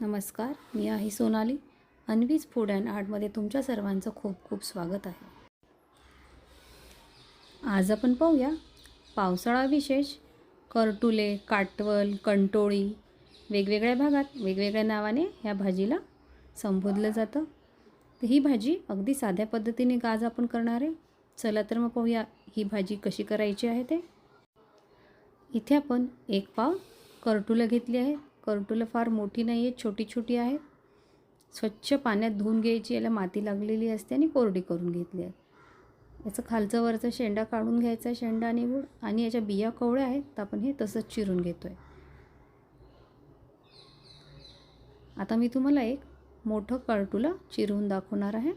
नमस्कार मी आहे सोनाली. अन्वीज फूड अँड आर्टमध्ये तुमच्या सर्वांचं खूप खूप स्वागत आहे. आज आपण पाहूया पावसाळा विशेष करटुले काटवल कंटोळी वेगवेगळ्या भागात वेगवेगळ्या नावाने ह्या भाजीला संबोधलं जातं. ही भाजी अगदी साध्या पद्धतीने आज आपण करणार आहे. चला तर मग पाहूया ही भाजी कशी करायची आहे ते. इथे आपण एक पाव करटुलं घेतली आहे. करटुलं फार मोठी नाही आहे छोटी छोटी आहेत स्वच्छ पाण्यात धुवून घ्यायची याला माती लागलेली असते आणि कोरडी करून घेतली आहे. याचं खालचं वरचं शेंडा काढून घ्यायचा शेंडा आणि गुळ आणि याच्या बिया कवळ्या आहेत तर आपण हे तसंच चिरून घेतो आहे आता मी तुम्हाला एक मोठं करटुलं चिरून दाखवणार आहे.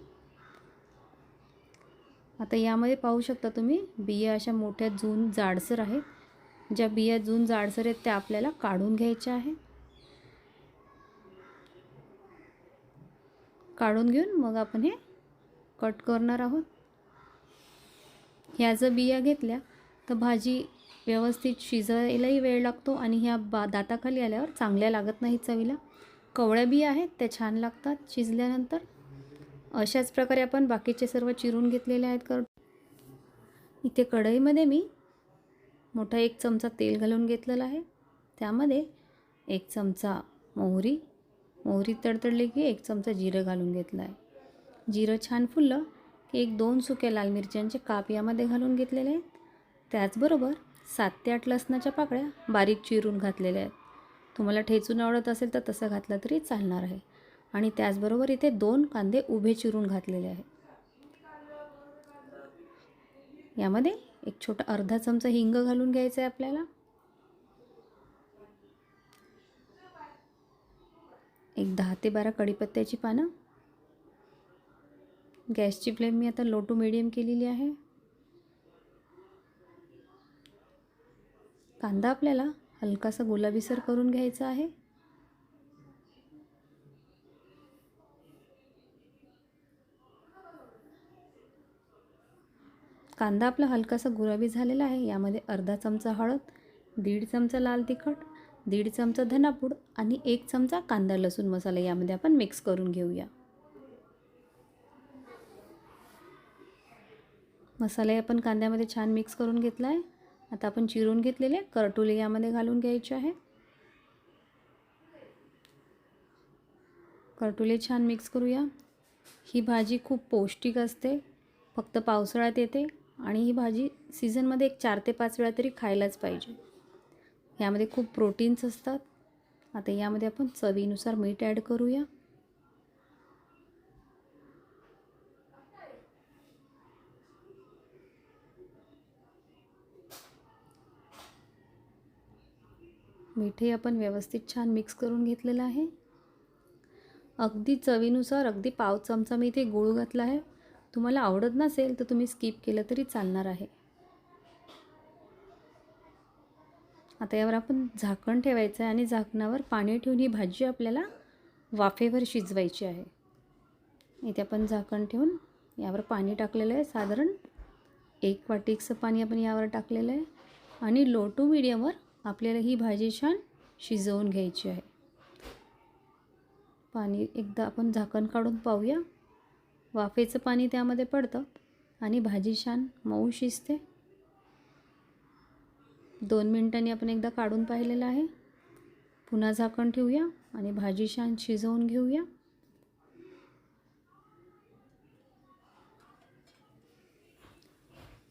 आता यामध्ये पाहू शकता तुम्ही बिया अशा मोठ्या जून जाडसर आहेत. ज्या बिया जून जाडसर आहेत त्या आपल्याला काढून घ्यायच्या आहे काढून घेऊन मग आपण हे कट करणार आहोत. ह्या जर बिया घेतल्या तर भाजी व्यवस्थित शिजायलाही वेळ लागतो आणि ह्या बा दाताखाली आल्यावर चांगल्या लागत नाहीत चवीला. कवळ्या बिया आहेत त्या छान लागतात. शिजल्यानंतर अशाच प्रकारे आपण बाकीचे सर्व चिरून घेतलेले आहेत. कर इथे कढईमध्ये मी मोठा एक चमचा तेल घालून घेतलेला आहे. त्यामध्ये एक चमचा मोहरी मोहरी तडतडली की एक चमचा जिरं घालून घेतला आहे जिरं छान फुललं की एक दोन सुक्या लाल मिरच्यांचे काप यामध्ये घालून घेतलेले आहेत. त्याचबरोबर सात ते आठ लसणाच्या पाकळ्या बारीक चिरून घातलेल्या आहेत. तुम्हाला ठेचून आवडत असेल तर तसं घातलं तरी चालणार आहे. आणि त्याचबरोबर इथे दोन कांदे उभे चिरून घातलेले आहेत. यामध्ये एक छोटा अर्धा चमचा हिंग घालून घ्यायचं आहे आपल्याला एक दहा ते बारा कढीपत्त्याची पानं. गॅसची फ्लेम मी आता लो टू मिडियम केलेली आहे. कांदा आपल्याला हलकासा गुलाबीसर करून घ्यायचा आहे. कांदा आपला हलकासा गुलाबी झालेला आहे. यामध्ये अर्धा चमचा हळद दीड चमचा लाल तिखट दीड चमचा धनापूड आणि एक चमचा कांदा लसूण मसाला यामध्ये आपण मिक्स करून घेऊया. मसाले आपण कांद्यामध्ये छान मिक्स करून घेतला आहे आता आपण चिरून घेतलेले करटुले यामध्ये घालून घ्यायचे आहे. करटुले छान मिक्स करूया. ही भाजी खूप पौष्टिक असते. फक्त पावसाळ्यात येते आणि ही भाजी सीझनमध्ये एक चार ते पाच वेळा तरी खायलाच पाहिजे. यामध्ये खूप प्रोटीन्स असतात. आता यामध्ये आपण चवीनुसार मीठ ॲड करूया. मीठही आपण व्यवस्थित छान मिक्स करून घेतलेलं आहे. अगदी चवीनुसार अगदी पाव चमचा मी इथे गूळ घातला आहे. तुम्हाला आवडत नसेल तर तुम्ही स्किप केलं तरी चालणार आहे. आता यावर आपण झाकण ठेवायचं आहे आणि झाकणावर पाणी ठेवून ही भाजी आपल्याला वाफेवर शिजवायची आहे. इथे आपण झाकण ठेवून यावर पाणी टाकलेलं आहे. साधारण एक वाटीचं पाणी आपण यावर टाकलेलं आहे. आणि लो टू मिडियमवर आपल्याला ही भाजी छान शिजवून घ्यायची आहे. पाणी एकदा आपण झाकण काढून पाहूया. वाफेचं पाणी त्यामध्ये पडतं आणि भाजी छान मऊ शिजते. दोन मिनटांनी आपण एकदा काढून पाहिलेलं आहे. पुन्हा झाकण ठेवूया आणि भाजी छान शिजवून घेऊया.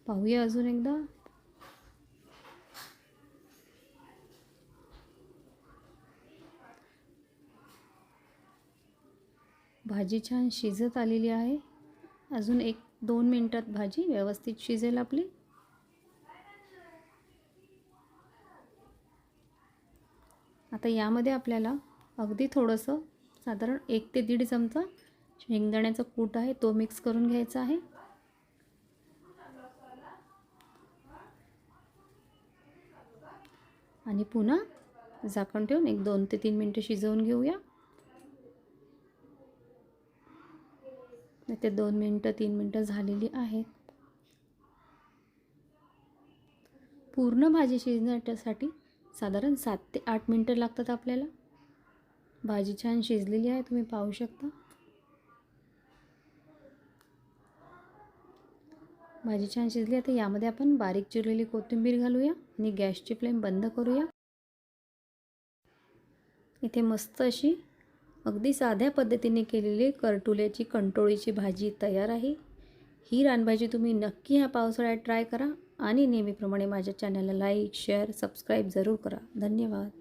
पाहूया अजून एकदा. भाजी छान शिजत आलेली आहे. अजून एक दोन मिनटात भाजी व्यवस्थित शिजेल आपली. आता यामध्ये आपल्याला अगदी थोडंसं साधारण एक ते दीड चमचा शेंगदाण्याचा कूट आहे तो मिक्स करून घ्यायचा आहे. आणि पुन्हा झाकण ठेवून एक दोन ते तीन मिनटं शिजवून घेऊया. ते दोन मिनटं तीन मिनटं झालेली आहेत. पूर्ण भाजी शिजण्यासाठी साधारण सात ते आठ मिनटं लागतात आपल्याला. भाजी छान शिजलेली आहे तुम्ही पाहू शकता. भाजी छान शिजली आता यामध्ये आपण बारीक चिरलेली कोथिंबीर घालूया आणि गॅसची फ्लेम बंद करूया. इथे मस्त अशी अगदी साध्या पद्धतीने केलेली करटुल्याची कंटोळीची भाजी तयार आहे. ही रानभाजी तुम्ही नक्की ह्या पावसाळ्यात ट्राय करा. आणि नेहमीप्रमाणे माझ्या चॅनलला लाईक शेअर सबस्क्राईब जरूर करा. धन्यवाद.